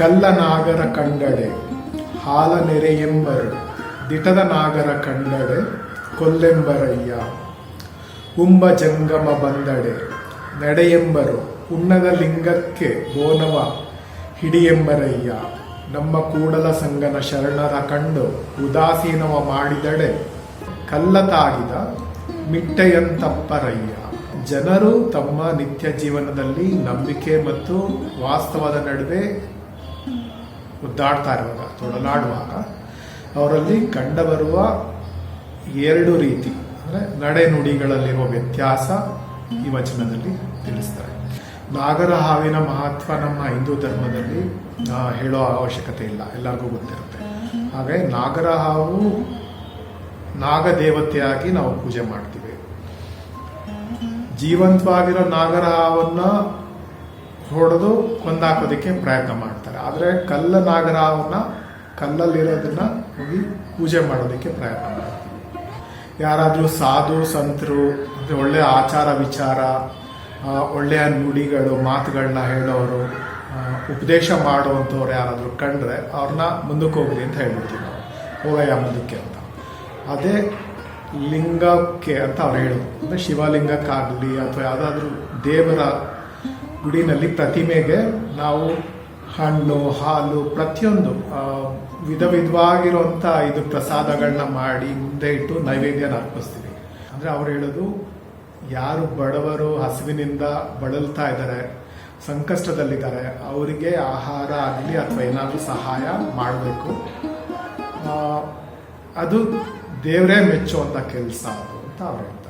ಕಲ್ಲ ನಾಗರ ಕಂಡಡೆ ಹಾಲ ನೆರೆಯೆಂಬರು ದಿಟದ ನಾಗರ ಕಂಡಡೆ, ಕೊಲ್ಲೆಂಬರಯ್ಯ. ಉಂಬ ಜಂಗಮ ಬಂದಡೆ, ನಡೆಯೆಂಬರು, ಉಣ್ಣದ ಲಿಂಗಕ್ಕೆ ಬೋನವ, ಹಿಡಿಯೆಂಬರಯ್ಯ. ನಮ್ಮ ಕೂಡಲ ಸಂಗನ ಶರಣರ ಕಂಡು ಉದಾಸೀನವ ಮಾಡಿದಡೆ ಕಲ್ಲತಾಗಿದ ಮಿಟ್ಟೆಯಂತಪ್ಪರಯ್ಯ. ಜನರು ತಮ್ಮ ನಿತ್ಯ ಜೀವನದಲ್ಲಿ ನಂಬಿಕೆ ಮತ್ತು ವಾಸ್ತವದ ನಡುವೆ ಒದ್ದಾಡ್ತಾ ಇರುವಾಗ, ತೊಡಲಾಡುವಾಗ, ಅವರಲ್ಲಿ ಕಂಡುಬರುವ ಎರಡು ರೀತಿ, ಅಂದರೆ ನಡೆನುಡಿಗಳಲ್ಲಿರುವ ವ್ಯತ್ಯಾಸ ಈ ವಚನದಲ್ಲಿ ತಿಳಿಸ್ತಾರೆ. ನಾಗರ ಹಾವಿನ ಮಹತ್ವ ನಮ್ಮ ಹಿಂದೂ ಧರ್ಮದಲ್ಲಿ ಹೇಳೋ ಅವಶ್ಯಕತೆ ಇಲ್ಲ, ಎಲ್ಲರಿಗೂ ಗೊತ್ತಿರುತ್ತೆ. ಹಾಗೆ ನಾಗರ ಹಾವು ನಾಗದೇವತೆಯಾಗಿ ನಾವು ಪೂಜೆ ಮಾಡ್ತೀವಿ. ಜೀವಂತವಾಗಿರೋ ನಾಗರ ಹಾವನ್ನ ಹೊಡೆದು ಕೊಂದಾಕೋದಕ್ಕೆ ಪ್ರಯತ್ನ ಮಾಡ್ತಾರೆ. ಆದರೆ ಕಲ್ಲ ನಾಗರ ಹಾವನ್ನ ಕಲ್ಲಲ್ಲಿರೋದನ್ನ ಹೋಗಿ ಪೂಜೆ ಮಾಡೋದಕ್ಕೆ ಪ್ರಯತ್ನ ಮಾಡ್ತಾರೆ. ಯಾರಾದರೂ ಸಾಧು, ಸಂತರು ಅಂದರೆ ಒಳ್ಳೆಯ ಆಚಾರ ವಿಚಾರ ಒಳ್ಳೆಯ ನುಡಿಗಳು ಮಾತುಗಳನ್ನ ಹೇಳೋರು ಉಪದೇಶ ಮಾಡುವಂಥವ್ರು ಯಾರಾದರೂ ಕಂಡ್ರೆ ಅವ್ರನ್ನ ಮುಂದಕ್ಕೆ ಹೋಗ್ರಿ ಅಂತ ಹೇಳ್ಬಿಡ್ತೀವಿ ನಾವು. ಹೋಗಯ್ಯ ಮುಂದಕ್ಕೆ ಅಂತ. ಅದೇ ಲಿಂಗಕ್ಕೆ ಅಂತ ಅವ್ರು ಹೇಳೋದು. ಅಂದರೆ ಶಿವಲಿಂಗಕ್ಕಾಗಲಿ ಅಥವಾ ಯಾವುದಾದ್ರೂ ದೇವರ ಗುಡಿನಲ್ಲಿ ಪ್ರತಿಮೆಗೆ ನಾವು ಹಣ್ಣು, ಹಾಲು ಪ್ರತಿಯೊಂದು ವಿಧ ವಿಧವಾಗಿರುವಂಥ ಇದು ಪ್ರಸಾದಗಳನ್ನ ಮಾಡಿ ಮುಂದೆ ಇಟ್ಟು ನೈವೇದ್ಯನ ಅರ್ಪಿಸ್ತೀವಿ. ಅಂದರೆ ಅವ್ರು ಹೇಳೋದು, ಯಾರು ಬಡವರು ಹಸಿವಿನಿಂದ ಬಳಲ್ತಾ ಇದ್ದಾರೆ, ಸಂಕಷ್ಟದಲ್ಲಿದ್ದಾರೆ, ಅವರಿಗೆ ಆಹಾರ ಆಗಲಿ ಅಥವಾ ಏನಾದರೂ ಸಹಾಯ ಮಾಡಬೇಕು. ಅದು ದೇವರೇ ಮೆಚ್ಚುವಂಥ ಕೆಲಸ ಅದು ಅಂತ ಅವ್ರು ಹೇಳ್ತಾರೆ.